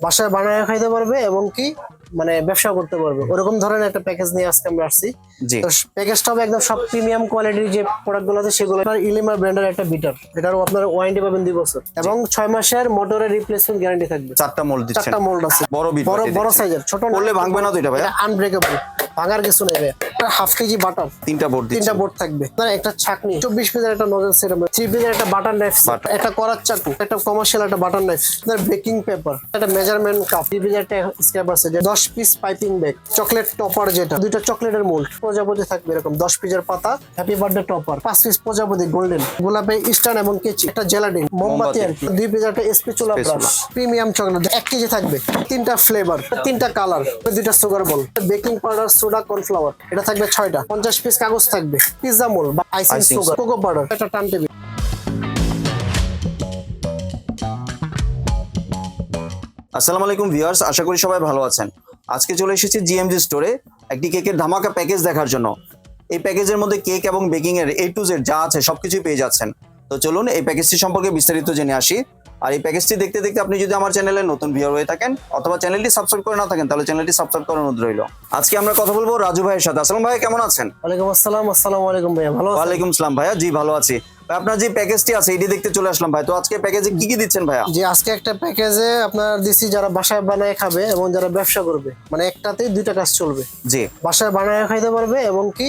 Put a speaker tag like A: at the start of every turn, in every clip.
A: বাসায় বানায় খাইতে পারবে এবং কি মানে ব্যবসা করতে পারবে। ওরকম ধরনের একটা প্যাকেজ নিয়ে আজকে আমরা আসছি। তো প্যাকেজটা হবে একদম সব প্রিমিয়াম কোয়ালিটির যে প্রোডাক্টগুলো আছে সেগুলো আপনার ইলিমার ব্র্যান্ডের একটা বিটার এটার আপনার ওয়ারেন্টি পাবেন দুই বছর। এবং ছয় মাসের মোটরের রিপ্লেসমেন্ট গ্যারান্টি থাকবে।
B: চারটা মোল্ড দিচ্ছেন।
A: চারটা মোল্ড আছে।
B: বড়
A: বড় বড় সাইজের ছোট
B: করলে ভাঙবে না তো এটা ভাই
A: আনব্রেকেবল ভাঙার কিছু নেই হাফ কেজি বাটার
B: তিনটা বোর্ড
A: তিনটা বোর্ড থাকবে। একটা ছাকনি। চব্বিশ পিসের একটা নজল সেট থ্রি পিসের একটা বাটার নাইফ একটা করার চাকু একটা কমার্শিয়াল একটা বাটার নাইফ বেকিং পেপার একটা মেজারমেন্ট কাপ থ্রি পিসের একটা স্ক্র্যাপ আছে যে দশ piece piping bag chocolate topper যেটা। দুইটা চকলেটের মোল্ড প্রজাপতি থাকবে এরকম। দশ পিসের পাতা। হ্যাপি বার্থডে টপার পাঁচ পিস প্রজাপতি গোল্ডেন গোলাপে ইস্টার্ন এবং কেচি একটা জেলাডিন মোমবাতি। আর কি। দুই পিস একটা স্পেচুলা প্রিমিয়াম চকলেট এক কেজি থাকবে। তিনটা ফ্লেভার তিনটা কালার দুইটা sugar ball baking powder soda cornflour. এটা থাকবে ছয়টা। পঞ্চাশ পিস কাগজ থাকবে। পিৎজা মোল বা আইসিং সুগার কোকো পাউডার একটা টান টেবিল।
B: আসসালামু আলাইকুম ভিউয়ার্স আশা করি সবাই ভালো আছেন। আজকে চলে এসেছি জিএমজি স্টোরে একটি কেকের ধামাকা প্যাকেজ দেখার জন্য। এই প্যাকেজের মধ্যে কেক এবং বেকিং এর এ টু জেড যা আছে সবকিছুই পেয়ে যাচ্ছেন। তো চলুন এই প্যাকেজটি সম্পর্কে বিস্তারিত জেনে আসি। আর এই প্যাকেজটি দেখতে দেখতে আপনি যদি আমার চ্যানেলে নতুন ভিউয়ার হয়ে থাকেন অথবা চ্যানেলটি সাবস্ক্রাইব করে না থাকেন তাহলে চ্যানেলটি সাবস্ক্রাইব করার অনুরোধ রইল। আজকে আমরা কথা বলব রাজু ভাইয়ের সাথে। আসসালাম ভাই কেমন আছেন?
A: ওয়ালাইকুম আসসালাম আসসালামু আলাইকুম ভাইয়া ভালো আছেন?
B: ওয়ালাইকুম সালাম ভাইয়া জি ভালো আছি। আপনার যে প্যাকেজটি আছে এটি দেখতে চলে আসলাম ভাই। তো আজকে প্যাকেজে কি কি দিচ্ছেন ভাইয়া?
A: যে আজকে একটা প্যাকেজে আপনার দিছি যারা বাসায় বানায় খাবে এবং যারা ব্যবসা করবে। মানে একটাতে দুইটা কাজ চলবে।
B: জি।
A: বাসায় বানায় খাইতে পারবে এবং কি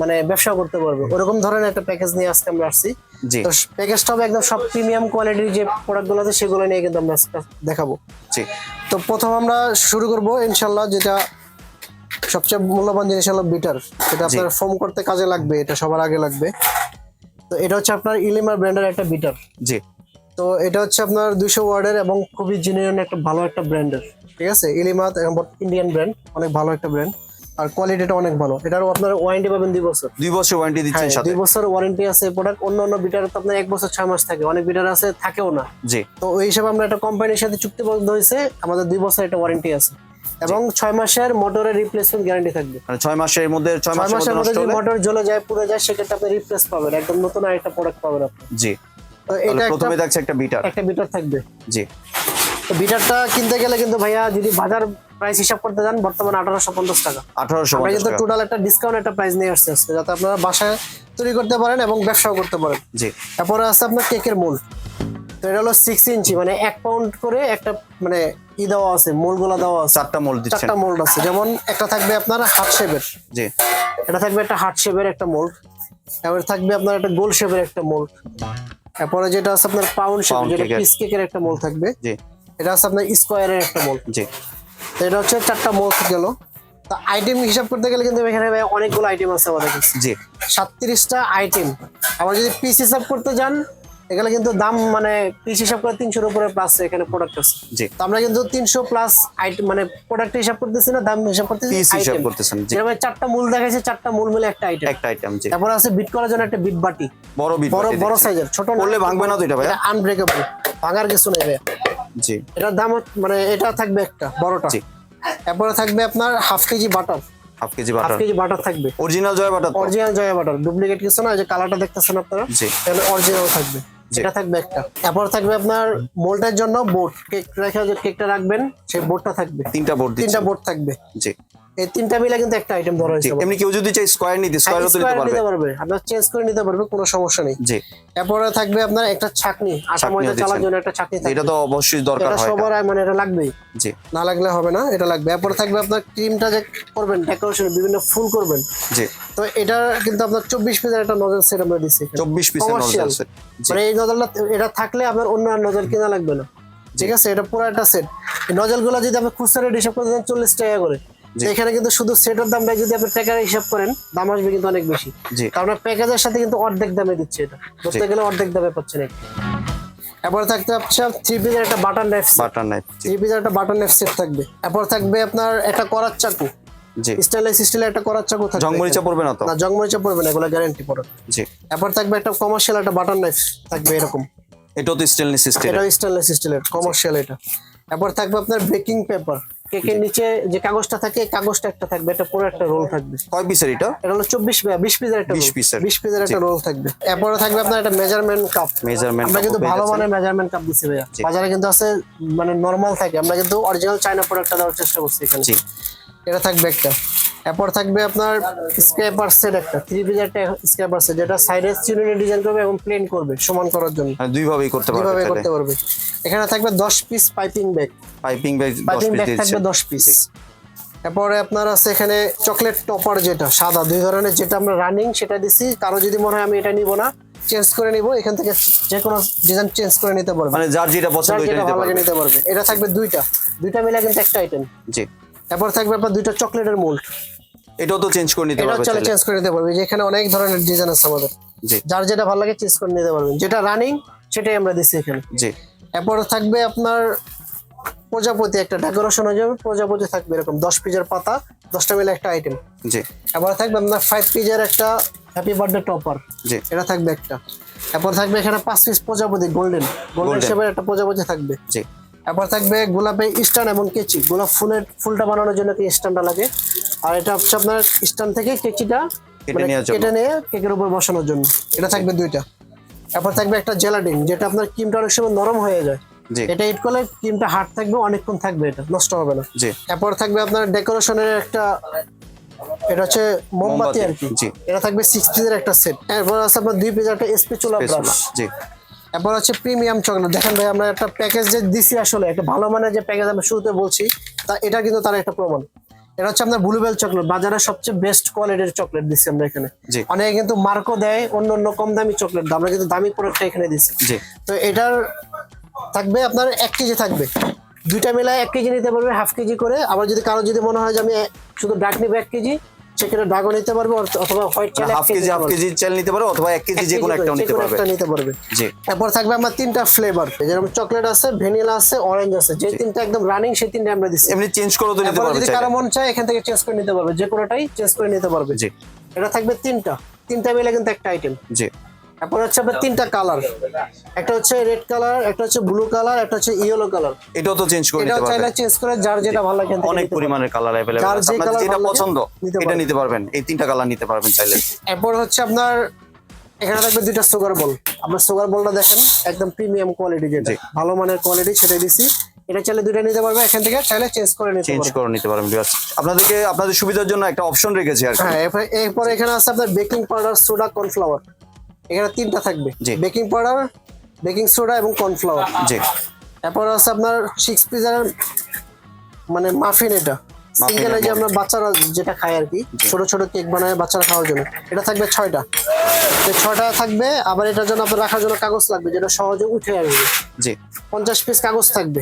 A: মানে ব্যবসা করতে পারবে। ওরকম ধরনের একটা প্যাকেজ নিয়ে আজকে আমরা আসছি।
B: জি।
A: তো প্যাকেজটা হবে একদম সব প্রিমিয়াম কোয়ালিটির যে প্রোডাক্টগুলো আছে সেগুলো নিয়ে কিন্তু আমরা দেখাবো।
B: জি।
A: তো প্রথম আমরা শুরু করব ইনশাল্লাহ যেটা সবচেয়ে মূল্যবান জিনিস হলো বিটার এটা আপনার ফোম করতে কাজে লাগবে এটা সবার আগে লাগবে। তো এটা হচ্ছে আপনার ইলিমার ব্র্যান্ডের একটা বিটার
B: জি।
A: তো এটা হচ্ছে আপনার দুইশো ওয়ার্ডের এবং খুবই জেনুইন একটা ভালো একটা ব্র্যান্ডের ঠিক আছে? ইলিমা ইন্ডিয়ান ব্র্যান্ড অনেক ভালো একটা ব্র্যান্ড আর কোয়ালিটিটা অনেক ভালো। এটারও আপনার ওয়ারেন্টি পাবেন দুই বছর।
B: দুই বছর ওয়ারেন্টি দিচ্ছেন
A: হ্যাঁ,
B: সাথে।
A: দুই বছর ওয়ারেন্টি আছে প্রোডাক্ট অন্য অন্য বিটার তো আপনার এক বছর ছয় মাস থাকে। অনেক বিটার আছে থাকেও না।
B: জি।
A: তো ওই হিসাবে আমরা একটা কোম্পানির সাথে চুক্তিবদ্ধ হয়েছে। আমাদের দুই বছর একটা ওয়ারেন্টি আছে। এবং ছয় মাসের মোটরের রিপ্লেসমেন্ট গ্যারান্টি থাকবে।
B: মানে ছয় মাসের মধ্যে ছয় মাসের মধ্যে
A: যদি মোটর জ্বলে যায় পুড়ে যায় সেক্ষেত্রে আপনি রিপ্লেস পাবেন। একদম নতুন আরেকটা প্রোডাক্ট পাবেন আপনি।
B: জি।
A: তো এটা
B: প্রথমে থাকছে একটা বিটার
A: একটা বিটার থাকবে।
B: জি।
A: বিটারটা কিনতে গেলে কিন্তু ভাইয়া যদি বাজার প্রাইস হিসাব করতে যান বর্তমানে আঠারোশো পঞ্চাশ টাকা।
B: আঠারোশো
A: আমরা কিন্তু টোটাল একটা ডিসকাউন্ট একটা প্রাইস নিয়ে আসছে আজকে, যাতে আপনারা বাসায় তৈরি করতে পারেন এবং ব্যবসাও করতে পারেন।
B: জি।
A: তারপরে আছে আপনার কেকের মোল। তো এটা হলো সিক্স ইঞ্চি মানে এক পাউন্ড করে একটা মানে ই দেওয়া আছে মোল মোলগুলো দেওয়া আছে।
B: চারটা মোল দিচ্ছেন।
A: চারটা মোল্ড আছে যেমন একটা থাকবে আপনার হার্ট শেপের
B: জি।
A: এটা থাকবে একটা হার্ট শেপের একটা মোল্ড তারপরে থাকবে আপনার একটা গোল শেপের একটা মোল্ড তারপরে যেটা আছে আপনার পাউন্ড শেপ যেটা পিস কেকের একটা মোল থাকবে।
B: জি।
A: এটা হচ্ছে আপনার স্কোয়ারের একটা মোল্ড
B: জি।
A: তো এটা হচ্ছে চারটা মোল্ড গেল। তা আইটেম হিসাব করতে গেলে কিন্তু এখানে ভাই অনেকগুলো আইটেম আছে আমাদের কাছে।
B: জি।
A: সাতত্রিশটা আইটেম আবার যদি পিস হিসাব করতে যান এখানে কিন্তু দাম মানে পিস হিসাব করে তিনশোর উপরে প্লাস এখানে প্রোডাক্ট আছে।
B: জি।
A: তো আমরা কিন্তু তিনশো প্লাস আইটেম মানে প্রোডাক্ট হিসাব করতেছি না দাম হিসাব করতেছি
B: পিস হিসাব করতেছেন
A: যেরকম চারটা মূল দেখাচ্ছে চারটা মূল মিলে একটা আইটেম
B: একটা আইটেম জি।
A: তারপর আছে বিট করার জন্য একটা বিট বাটি।
B: বড় বিট
A: বড় বড় সাইজের ছোট
B: করলে ভাঙবে না তো এটা ভাইয়া?
A: আনব্রেকেবল ভাঙার কিছু নেই ভাইয়া।
B: জি।
A: এটার দাম মানে এটা থাকবে একটা বড়টা।
B: জি।
A: তারপরে থাকবে আপনার half kg butter.
B: Half kg
A: half kg butter থাকবে।
B: অরিজিনাল জয়া বাটার
A: অরিজিনাল জয়া বাটার ডুপ্লিকেট কিছু না এই যে কালারটা দেখতেছেন আপনারা?
B: জি।
A: তাহলে অরিজিনাল থাকবে। এটা থাকবে একটা। তারপর থাকবে আপনার মোল্ডের জন্য বোর্ড কেক রেখে যে কেকটা রাখবেন সেই বোর্ডটা থাকবে।
B: তিনটা বোর্ড
A: তিনটা বোর্ড থাকবে।
B: জি।
A: এই তিনটা মিলে কিন্তু একটা আইটেম ধরা হয়েছে
B: এমনি কেউ যদি চাই স্কোয়ার নিতে তো নিতে পারবে
A: নিতে পারবে। আপনার চেঞ্জ করে নিতে পারবে কোনো সমস্যা নেই।
B: জি।
A: এরপরে থাকবে আপনার একটা ছাকনি আটা ময়দা চালার জন্য একটা ছাকনি থাকবে
B: এটা তো অবশ্যই দরকার
A: এটা
B: হয়।
A: সবার মানে এটা লাগবেই।
B: জি।
A: না লাগলে হবে না এটা লাগবে। এরপরে থাকবে আপনার ক্রিমটা যে করবেন ডেকোরেশন বিভিন্ন ফুল করবেন।
B: জি।
A: তো এটা কিন্তু আপনার চব্বিশ পিসের একটা নজল সেট আমরা দিচ্ছি এখানে।
B: চব্বিশ পিসের নজল সেট
A: মানে এই নজলটা এটা থাকলে আপনার অন্য নজল কেনা লাগবে না। ঠিক আছে? এটা পুরো একটা সেট এই নজলগুলো যদি আপনি খুচরা রেট হিসাব করতে চান চল্লিশ টাকা করে। এখানে কিন্তু শুধু সেটের দামটা যদি আপনি টাকার হিসাব করেন দাম আসবে কিন্তু অনেক বেশি। কারণ প্যাকেজের সাথে কিন্তু অর্ধেক দামে দিচ্ছে এটা। ধরতে গেলে অর্ধেক দামে পাচ্ছেন এরপর থাকতে হচ্ছে থ্রি পিসের একটা butter knife
B: butter knife
A: three পিসের একটা বাটার নাইফ সেট থাকবে। এরপর থাকবে আপনার একটা করার চাকু।
B: জি।
A: স্টাইলিশ স্টিলের একটা করার চাকু থাকবে
B: জংমরিচা পড়বে না তো?
A: না জংমরিচা পড়বে না এগুলো গ্যারান্টি পড়বে
B: জি।
A: এরপর থাকবে একটা কমার্শিয়াল একটা বাটার নাইফ থাকবে এরকম।
B: এটাও তো স্টেনলেস স্টিল
A: এটা স্টেনলেস স্টিলের কমার্শিয়াল এটা। এরপর থাকবে আপনার বেকিং পেপার কেকের নিচে যে কাগজটা থাকে কাগজটা একটা থাকবে এটা পুরো একটা রোল থাকবে।
B: কয় পিসের এটা?
A: এটা হলো চব্বিশ বিশ পিসের একটা
B: 20 পিসের।
A: বিশ পিসের একটা রোল থাকবে। এরপরে থাকবে আপনার একটা মেজারমেন্ট কাপ
B: মেজারমেন্ট
A: আমরা কিন্তু ভালো মানের মেজারমেন্ট কাপ দিচ্ছি ভাইয়া। বাজারে কিন্তু আছে মানে নর্মাল থাকে। আমরা কিন্তু অরিজিনাল চায়না প্রোডাক্টটা দেওয়ার চেষ্টা করছি এখানে। এটা থাকবে একটা। এরপর থাকবে আপনার স্ক্র্যাপার সেট একটা থ্রি পিস একটা স্ক্র্যাপার সেট যেটা সাইডে চিরুনি ডিজাইন করবে এবং প্লেন করবে সমান করার জন্য।
B: হ্যাঁ, দুইভাবেই করতে পারবে তাহলে।
A: করতে পারবে। এখানে থাকবে দশ piece piping bag
B: piping bag 10 piece
A: থাকবে দশ পিস এরপরে আপনার আছে এখানে চকলেট টপার যেটা সাদা দুই ধরনের যেটা আমরা রানিং সেটা দিছি। কারও যদি মনে হয় আমি এটা নিব না চেঞ্জ করে নিব এখান থেকে যে কোনো ডিজাইন চেঞ্জ করে নিতে পারবে।
B: মানে যার যেটা পছন্দ ওইটা নিতে পারবে।
A: নিতে পারবে। এটা থাকবে দুইটা। দুইটা মিলে কিন্তু একটা আইটেম
B: জি।
A: এরপর থাকবে আপনার দুইটা চকলেটের মোল্ড।
B: এটাও তো চেঞ্জ করে নিতে
A: পারবেন
B: এটা
A: চেঞ্জ করে নিতে পারবে যেখানে অনেক ধরনের ডিজাইন আছে আমাদের।
B: জি।
A: যার যেটা ভালো লাগে চেঞ্জ করে নিতে পারবেন। যেটা রানিং সেটাই আমরা দিচ্ছি এখানে।
B: জি।
A: এরপর থাকবে আপনার প্রজাপতি একটা ডেকোরেশন হয়ে যাবে। প্রজাপতি থাকবে এরকম দশ পিজের পাতা দশটা মিলে একটা আইটেম
B: জি।
A: এরপর থাকবে আপনার ফাইভ পিজের একটা হ্যাপি বার্থডে টপার
B: জি।
A: এটা থাকবে একটা। এরপর থাকবে এখানে পাঁচ পিস প্রজাপতি গোল্ডেন গোল্ডেন। শেপের একটা প্রজাপতি থাকবে।
B: জি।
A: এরপর থাকবে গোলাপের স্ট্যান্ড এবং কেচি। গোলাপ ফুলের ফুলটা বানানোর জন্য কি স্ট্যান্ডটা লাগে? আর এটা হচ্ছে আপনার স্ট্যান্ড থেকে কেচিটা
B: কেটে
A: মানে নিয়ে কেকের উপর বসানোর জন্য। এটা থাকবে দুইটা। এরপর থাকবে একটা জেলাডিন যেটা আপনার ক্রিমটা অনেক সময় নরম হয়ে যায়। এটা ইট করলে ক্রিমটা হার্ড থাকবে অনেকক্ষণ থাকবে এটা নষ্ট হবে না। এরপর থাকবে আপনার ডেকোরেশনের একটা এটা হচ্ছে মোমবাতি
B: মোমবাতি,
A: আর কি। এটা থাকবে সিক্স পিসের একটা সেট এরপর আছে আপনার দুই পিস একটা স্পেচুলা ব্রাশ
B: জি।
A: এরপর হচ্ছে প্রিমিয়াম চকলেট। দেখেন ভাই আমরা একটা প্যাকেজ যে দিছি আসলে একটা ভালো মানের যে প্যাকেজ আমি শুরুতে বলছি তা এটা কিন্তু তার একটা প্রমাণ। এটা হচ্ছে আপনার ব্লুবেল চকলেট বাজারে সবচেয়ে বেস্ট কোয়ালিটির চকলেট দিচ্ছি আমরা এখানে। অনেকে কিন্তু মার্কও দেয় অন্য অন্য কম দামি চকলেট আমরা কিন্তু দামি প্রোডাক্টটা এখানে দিচ্ছি তো এটার থাকবে আপনার এক কেজি থাকবে। দুইটা মিলায় এক কেজি নিতে পারবে হাফ কেজি করে। আবার যদি কারও যদি মনে হয় যে আমি শুধু ডাক নিবো এক কেজি সেক্ষেত্রে ডাকও নিতে পারবে অথবা হোয়াইট চাল
B: হাফ কেজি হাফ কেজি চাল নিতে পারবে অথবা এক কেজি যে কোনো একটা নিতে পারবে।
A: একটা নিতে পারবে।
B: জি।
A: এরপর থাকবে আমার তিনটা ফ্লেভার যেরকম চকলেট আছে ভ্যানিলা আছে অরেঞ্জ আছে যে তিনটা একদম রানিং সেই তিনটা আমরা দিচ্ছি।
B: এমনি চেঞ্জ করে তো নিতে পারবে
A: যদি কারও মন চায় এখান থেকে চেঞ্জ করে নিতে পারবে। যে কোনোটাই চেঞ্জ করে নিতে পারবে।
B: জি।
A: এটা থাকবে তিনটা। তিনটা মিলে কিন্তু একটা আইটেম
B: জি।
A: তারপর হচ্ছে আপনার তিনটা কালার একটা হচ্ছে রেড কালার একটা হচ্ছে ব্লু কালার একটা হচ্ছে ইয়েলো কালার
B: এটাও তো চেঞ্জ করে নিতে
A: এটাও
B: পারবে
A: চাইলে চেঞ্জ করে যার যেটা ভালো লাগে
B: অনেক পরিমাণের কালার
A: যার
B: আছে। আপনার যেটা পছন্দ
A: নিতে
B: এটা
A: পারবেন।
B: নিতে পারবেন। এই তিনটা কালার নিতে পারবেন চাইলে।
A: এরপর হচ্ছে আপনার এখানে থাকবে দুইটা সুগার বল আপনার সুগার বলটা দেখেন একদম প্রিমিয়াম কোয়ালিটি যেটা। ভালো মানের কোয়ালিটি সেটা দিছি। এটা চাইলে দুইটা নিতে পারবে এখান থেকে চাইলে চেঞ্জ করে নিতে
B: চেঞ্জ করে নিতে পারবেন viewers। আপনাদেরকে আপনাদের সুবিধার জন্য একটা অপশন রেখেছি আর
A: হ্যাঁ এরপর এরপর এখানে আছে আপনার বেকিং পাউডার সোডা কর্নফ্লাওয়ার এখানে তিনটা থাকবে। বেকিং পাউডার বেকিং সোডা এবং কর্নফ্লাওয়ার।
B: জি।
A: এরপর আছে আপনার সিক্স পিসের মানে মাফিন এটা। সিঙ্গেল যে আমরা বাচ্চারা যেটা খায় আর কি ছোট ছোট কেক বানায় বাচ্চারা খাওয়ার জন্য। এটা থাকবে ছয়টা। ছয়টা থাকবে আবার এটার জন্য আপনার রাখার জন্য কাগজ লাগবে যেটা সহজে উঠে আসবে
B: জি।
A: পঞ্চাশ পিস কাগজ থাকবে।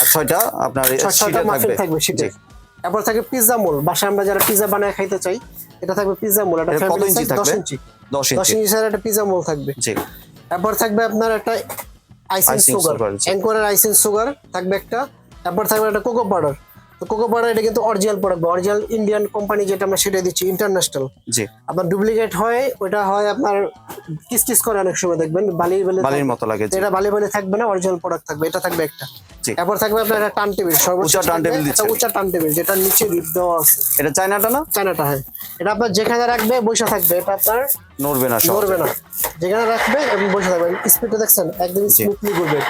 B: আর ছয়টা আপনার
A: ছয়- ছয়টা মাফিন থাকবে। শীতে তারপর থাকবে পিৎজা মোল বাসায় আমরা যারা পিৎজা বানায় খাইতে চাই এটা থাকবে পিৎজা মোল এটা
B: কত
A: family
B: ইঞ্চি
A: দশ ইঞ্চি
B: দশ ইঞ্চি
A: একটা পিজা মোল থাকবে।
B: জি।
A: তারপর থাকবে আপনার একটা আইসিং সুগার অ্যাঙ্করের আইসিং সুগার থাকবে একটা। তারপর থাকবে একটা কোকো পাউডার তো কোকো পাউডার এটা কিন্তু original product original Indian company যেটা আমরা সেটা দিচ্ছি ইন্টারন্যাশনাল
B: জি।
A: আপনার ডুপ্লিকেট হয় ওটা হয় আপনার কিস কিস করে অনেক সময় দেখবেন বালি বালি
B: বালির মতো লাগে
A: এটা বালি বালি থাকবে না অরিজিনাল প্রোডাক্ট থাকবে এটা থাকবে একটা। তারপর থাকবে আপনার একটা টান টেবিল সর্বোচ্চ টান
B: টেবিল
A: একটা
B: দিচ্ছেন।
A: উঁচা টান টেবিল যেটা নিচে রিপ দেওয়া আছে।
B: এটা চায়নাটা না?
A: চায়নাটা হয়। এটা আপনার যেখানে রাখবে বসে থাকবে এটা আপনার
B: নড়বে না
A: নড়বে না। যেখানে রাখবে এবং বসে থাকবে স্পিডটা দেখছেন একদম স্মুথলি ঘুরবে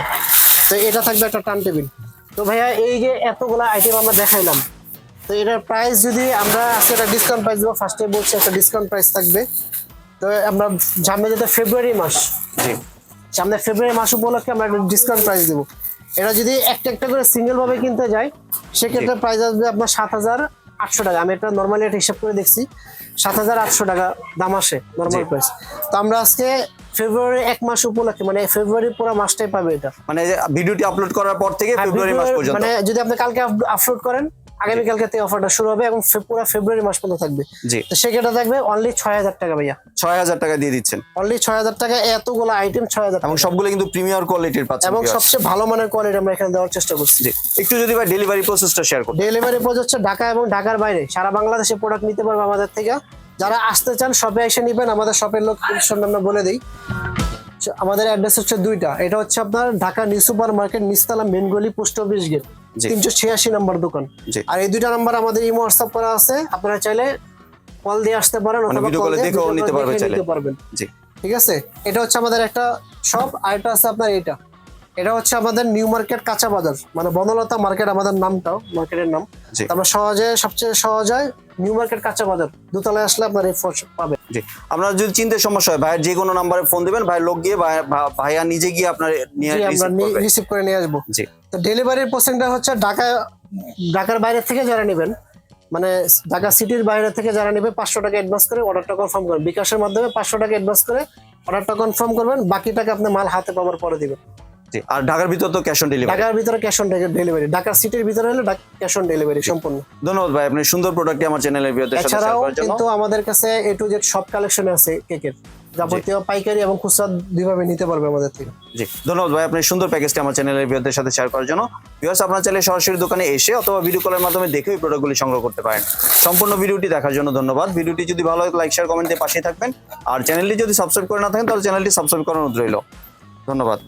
A: তো এটা থাকবে একটা টান টেবিল। তো ভাইয়া এই যে এতগুলা আইটেম আমরা দেখাইলাম তো এটার প্রাইস যদি আমরা আজকে একটা ডিসকাউন্ট প্রাইস দেবো ফার্স্টে বলছি একটা ডিসকাউন্ট প্রাইস থাকবে। তো আমরা সামনে যেটা ফেব্রুয়ারি মাস
B: জি।
A: সামনে ফেব্রুয়ারি মাস উপলক্ষে আমরা একটা ডিসকাউন্ট প্রাইস দেবো। এটা যদি একটা একটা করে সিঙ্গেল ভাবে কিনতে যাই সেক্ষেত্রে প্রাইস আসবে আপনার সাত হাজার আটশো টাকা। আমি এটা নর্মালি একটা হিসাব করে দেখছি সাত হাজার আটশো টাকা দাম আসে নর্মাল। প্রাইস তো আমরা আজকে ফেব্রুয়ারি এক মাস উপলক্ষে মানে ফেব্রুয়ারি পুরো মাসটাই পাবে এটা।
B: মানে ভিডিওটি আপলোড করার পর থেকে ফেব্রুয়ারি মাস পর্যন্ত।
A: মানে যদি আপনি কালকে আপলোড করেন আগামীকালকে থেকে অফারটা শুরু হবে এবং পুরো ফেব্রুয়ারি মাস পর্যন্ত থাকবে।
B: জি।
A: তো সেক্ষেত্রে থাকবে অনলি ছয় হাজার টাকা ভাইয়া।
B: ছয় হাজার টাকা দিয়ে দিচ্ছেন।
A: অনলি ছয় হাজার টাকা এতগুলো আইটেম ছয় হাজার
B: এবং সবগুলো কিন্তু প্রিমিয়ার কোয়ালিটির পাচ্ছেন
A: এবং সবচেয়ে ভালো মানের কোয়ালিটি আমরা এখানে দেওয়ার চেষ্টা করছি।
B: জি। একটু যদি ভাই ডেলিভারি প্রসেসটা শেয়ার করুন
A: ডেলিভারি পৌঁছ হচ্ছে ঢাকা এবং ঢাকার বাইরে। সারা বাংলাদেশে প্রোডাক্ট নিতে পারবে আমাদের থেকে। যারা আসতে চান শপে এসে নেবেন। আমাদের শপের লোকেশন আমরা বলে দিই। আমাদের অ্যাড্রেস হচ্ছে দুইটা। এটা হচ্ছে আপনার ঢাকা নিউ সুপার মার্কেট নিস্তালা মেনগলি পোস্ট অফিস গেট। তিনশো ছিয়াশি নাম্বার দোকান। আর এই দুইটা নাম্বার আমাদের ইমো হোয়াটসঅ্যাপ করা আছে। আপনারা চাইলে কল দিয়ে আসতে পারেন
B: মানে নিতে
A: পারবেন। ঠিক আছে? এটা হচ্ছে আমাদের একটা শপ আর এটা আছে আপনার এটা এটা হচ্ছে আমাদের নিউ মার্কেট কাঁচা বাজার। মানে বনলতা মার্কেট আমাদের নামটাও মার্কেটের নাম। আমরা সহজে সবচেয়ে সহজ হয় নিউ মার্কেট কাঁচা বাজার দোতলায় আসলে আপনার এই পাবেন।
B: জি। আপনার যদি চিনতে সমস্যা হয় ভাইয়ের যে কোনো নাম্বারে ফোন দিবেন ভাই লোক গিয়ে ভাইয়া নিজে গিয়ে আপনার নিয়ে
A: আমরা রিসিভ করে নিয়ে আসব।
B: জি।
A: তো ডেলিভারির প্রসেসটা হচ্ছে ঢাকা ঢাকার বাইরে থেকে যারা নেবেন মানে ঢাকা সিটির বাইরে থেকে যারা নেবে পাঁচশো টাকা অ্যাডভান্স করে অর্ডারটা কনফার্ম করবেন। বিকাশের মাধ্যমে পাঁচশো টাকা অ্যাডভান্স করে অর্ডারটা কনফার্ম করবেন বাকি টাকা আপনি মাল হাতে পাওয়ার পরে দিবেন।
B: আর ঢাকার ভিতর তো ক্যাশ অন ডেলিভারি
A: ঢাকার ভিতরে ক্যাশ অন ডেলিভারি ঢাকা সিটির ভিতরে হলে ক্যাশ অন ডেলিভারি সম্পূর্ণ।
B: ধন্যবাদ ভাই আপনি সুন্দর প্রোডাক্টটি আমার চ্যানেলের ভিডিওতে শেয়ার করার জন্য।
A: কিন্তু আমাদের কাছে এ টু জেড সব কালেকশন আছে কেকের। যাবতীয় পাইকারি এবং খুচরা দুইভাবে নিতে পারবে আমাদের থেকে।
B: জি ধন্যবাদ ভাই আপনি সুন্দর প্যাকেজটি আমার চ্যানেলের ভিডিওদের সাথে শেয়ার করার জন্য। ভিউয়ার্স আপনার চাইলে সরাসরি দোকানে এসে অথবা ভিডিও কলের মাধ্যমে দেখে এই প্রোডাক্টগুলি সংগ্রহ করতে পারেন। সম্পূর্ণ ভিডিওটি দেখার জন্য ধন্যবাদ। ভিডিওটি যদি ভালো হয় লাইক শেয়ার কমেন্ট পাশেই থাকবেন। আর চ্যানেলটি যদি সাবস্ক্রাইব করে না থাকেন তাহলে চ্যানেলটি সাবস্ক্রাইব অনুরোধ রইল। ধন্যবাদ।